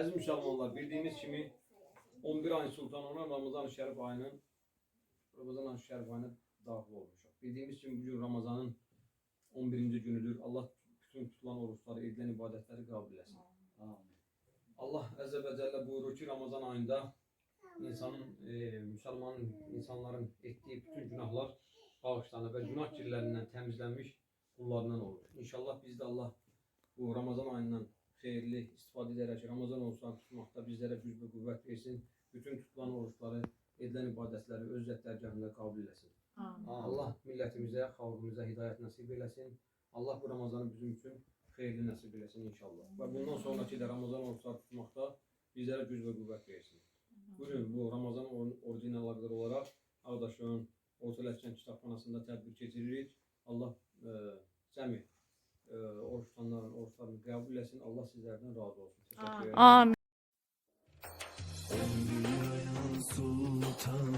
Əziz müsəlmanlar, bildiyiniz kimi 11 ayın sultanı olan Ramazan-ı Şərif ayının Ramazan-ı Şərif ayına daxil olmuşuq. Bildiyimiz kimi bugün Ramazanın 11-ci günüdür. Allah bütün tutulan oruçları, edilən ibadətləri qəbul etsin. Allah Əzə və Cəllə buyurur ki, Ramazan ayında insanın, e, müsəlmanın, insanların etdiyi bütün günahlar bağışlanır və günah kirlərindən təmizlənmiş qullarından olur. İnşallah biz də Allah bu Ramazan ayından xeyirli istifadə edərək Ramazan oruçlarını tutmaqda bizlərə güc və qüvvət versin. Bütün tutulan oruçları, edilən ibadətləri öz zətdərgahında qəbul eləsin. Allah millətimizə, xalqımıza hidayət nəsib eləsin. Allah bu Ramazanı bizim üçün xeyirli nəsib eləsin inşallah. Və bundan sonraki də Ramazan oruçları tutmaqda bizlərə güc və qüvvət versin. Bugün bu Ramazan or- orucu ilə əlaqədar olaraq Ağdaşın Orta Ləşkən Kitabxanasında tədbir keçiririk. Allah e, cəmi e, oruç dualarını kabul etsin. Allah sizlerden razı olsun. Teşekkür ederim. Amin. Sultan,